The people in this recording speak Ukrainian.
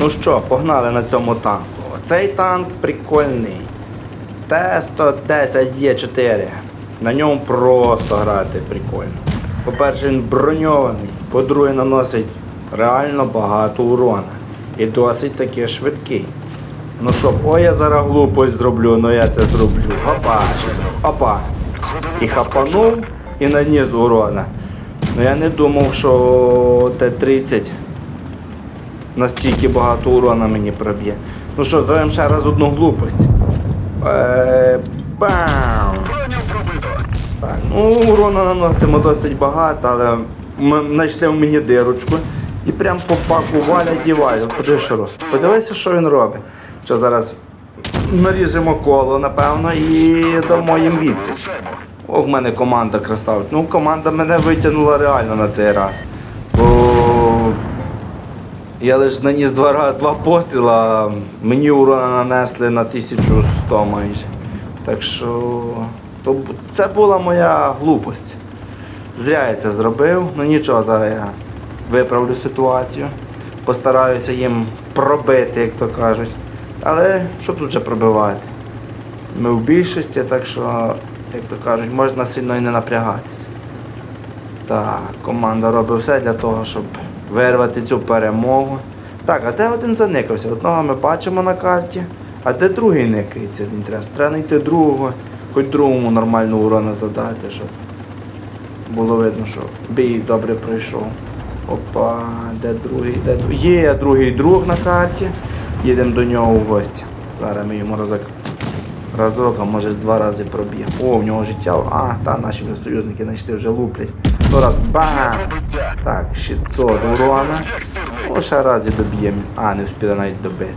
Ну що, погнали на цьому танку. Цей танк прикольний. Т-110Е4. На ньому просто грати прикольно. По-перше, він броньований, по-друге, наносить реально багато урона. І досить таки швидкий. Ну що, ой, я зараз глупость зроблю, ну я це зроблю. Опа, ще опа. І хапанув і наніс урона. Ну я не думав, що Т-30 настільки багато урона мені проб'є. Ну що, зробимо ще раз одну глупость. Е, Бам! Так, ну урона наносимо досить багато, але ми знайшли в мені дирочку і прям по паку. Подивись, що робить. Подивися, що він робить. Що зараз наріжемо коло, напевно, і дамо їм відсіч. О, в мене команда красавчик. Ну, команда мене витягнула реально на цей раз. Я лише наніс два, два постріла, мені урона нанесли на 1100 майже. Так що то, це була моя глупость. Зря я це зробив. Ну нічого, зараз я виправлю ситуацію. Постараюся їм пробити, як то кажуть. Але що тут вже пробивати? Ми в більшості, так що, як то кажуть, можна сильно і не напрягатися. Так, команда робить все для того, щоб вирвати цю перемогу. Так, а де один заникався? Одного ми бачимо на карті, а де другий никається? Треба знайти другого, хоч другому нормально урона задати, щоб було видно, що бій добре пройшов. Опа, де другий, де другий? Є другий друг на карті. Їдемо до нього в гості. Зараз ми йому разок разок, а може з два рази пробіг. О, в нього життя. А, та наші союзники знайшли вже луплять. Сто раз бам! Так, 600 урона. Ну, ще раз доб'ємо. А, не встигли навіть добити.